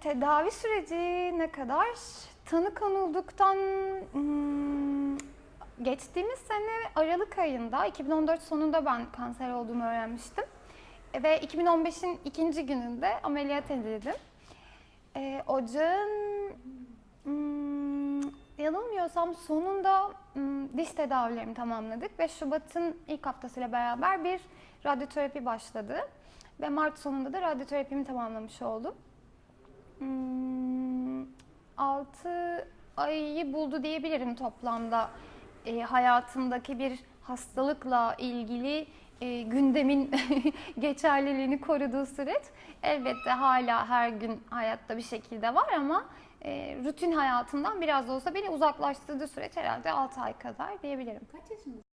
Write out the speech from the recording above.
Tedavi süreci ne kadar? Tanı konulduktan hmm, geçtiğimiz sene Aralık ayında 2014 sonunda ben kanser olduğumu öğrenmiştim. E, Ve 2015'in ikinci gününde ameliyat edildim. Ee, ocağın hmm, yanılmıyorsam sonunda hmm, diş tedavilerimi tamamladık ve Şubat'ın ilk haftasıyla beraber bir radyoterapi başladı. Ve Mart sonunda da radyoterapimi tamamlamış oldum. 6 ayı buldu diyebilirim toplamda e, hayatımdaki bir hastalıkla ilgili e, gündemin geçerliliğini koruduğu süreç. Elbette hala her gün hayatta bir şekilde var ama e, rutin hayatımdan biraz da olsa beni uzaklaştırdığı süreç herhalde 6 ay kadar diyebilirim. Kaç yaşındasın?